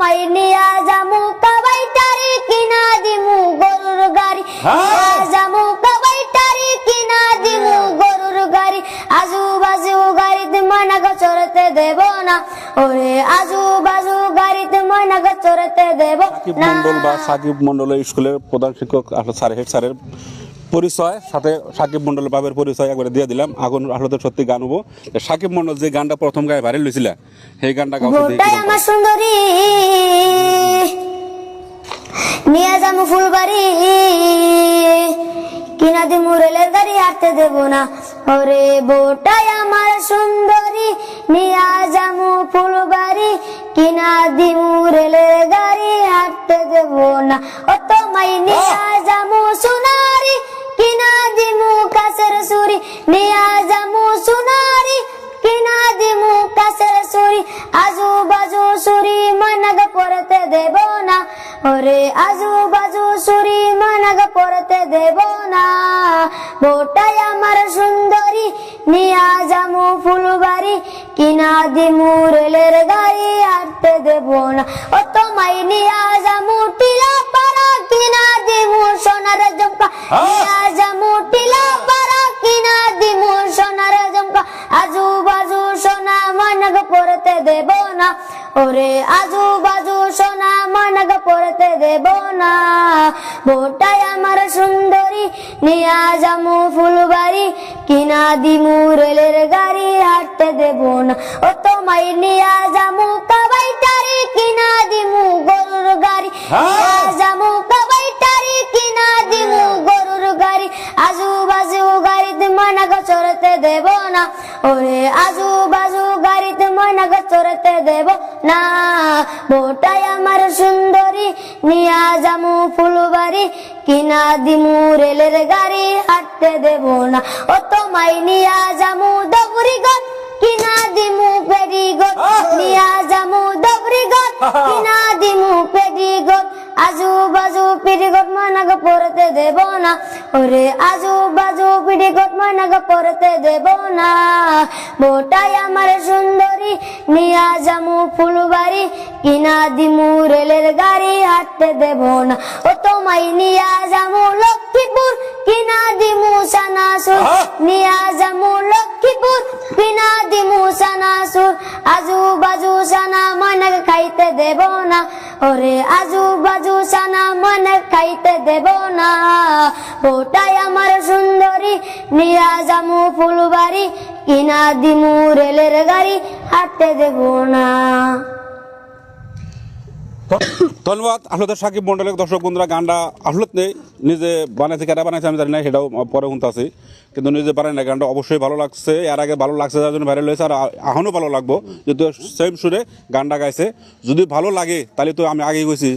মাই নিয়া জামু কাবাই টারি কিনা দিমু গরুর গাড়ি। হ্যাঁ। জামু কাবাই টারি কিনা দিমু গরুর গাড়ি। আজু বাজু গাড়িতে ময়নাকে চড়তে দেব না। ওরে আজু বাজু গাড়িতে ময়নাকে চড়তে দেব না। মন্ডল বা সাকিব মন্ডলের স্কুলের প্রধান শিক্ষক হেড স্যারের পরিচয় সাথে সাকিব মন্ডলের বাবের পরিচয় একবারে দিয়ে দিলাম। আগুন আসলে সত্যি গান হব। সাকিব মন্ডল যে গানটা প্রথম গায়ে ভাইরাল হয়েছিল সেই গানটা আমার সুন্দরী নিয়ে যাব ফুলবাড়ি। কিনা দি মুরেলের গাড়ি হাঁটতে দেব না। ওরে বোটাই আমার সুন্দরী নিয়ে যাব ফুলবাড়ি। কিনা দি মুরেলের গাড়ি হাঁটতে দেব না। ও তোমায় নিয়ে কিনা দিমু সোনারি কিনা দিমু কাছের সুরি আজু বাজু সুরি মনগ পরতে দেব না। ওরে আজু বাজু সুরি মনগ পরতে দেব না। বোটাই আমার সুন্দরী নিয়া জামু ফুলবাড়ি কিনা দিমু রেলের গাড়ি আটতে দেব না। ও তোমায় নিয়া জামু টিলা পাড়া কিনা দিমু সোনার জম্পা মনগ পরতে দেব না। ওরে আজু বাজু সোনা মনগ পরতে দেব না। বোটাই আমার সুন্দরী নিয়া জামু ফুলবাড়ি। কিনা দিমু রেলের গাড়ি হাঁটতে দেব না। ও তোমায় নিয়া জামু কাবাই টারি কিনা দিমু গরুর গাড়ি। নিয়া জামু কাবাই টারি কিনা দিমু গরুর গাড়ি। আজু বাজু গাড়িতে মনগ চড়তে দেব না। ওরে আজু বাজু গাড়িতে মনগ চড়তে দেব না। বোটাই আমার সুন্দরী নিয়া জামু ফুলবাড়ি কিনা দিমু রেলের গাড়ি হাঁটতে দেব না। ও তোমায় নিয়া জামু দবরি গত কিনা দিমু পেরি গত নিয়া জামু দবরি গত কিনা দিমু পেরি গত আজু বাজু পিড়ি গট মনগ পরতে দেব না। ওরে আজু বাজু পিড়ি গট মনগ পরতে দেব না। বোটাই আমার সুন্দরী নিয়া জামু ফুলবাড়ি কিনা দিমু রেলের গাড়ি হাঁটতে দেব না। ও তোমায় নিয়া জামু লক্ষ্মীপুর কিনা দিমু সানাসুর। নিয়া জামু লক্ষ্মীপুর কিনা দিমু সানাসুর। আজু বাজু সানা মনগ খাইতে দেব না। ওরে আজু বাজু সানা মনে খাইতে দেব না। ওটাই আমার সুন্দরী, নিয়া জামু ফুলবাড়ি, কিনা দিমু রেলের গাড়ি, হাঁটতে দেব না। ধন্যবাদ। আসলে সাকিব মন্ডলের দর্শক বন্ধুরা, গানটা আসলে নেই, নিজে বানাইছে কেটা বানাইছে আমি জানি না, সেটাও পরে শুনতে আছি কিন্তু নিজে বানাই না গানটা অবশ্যই ভালো লাগছে, এর আগে ভালো লাগছে যার জন্য ভাইরাল হয়েছে, আর এখনও ভালো লাগবো। যেহেতু সেম সুরে গানটা গাইছে। যদি ভালো লাগে, তাহলে তো আমি আগেই গেছি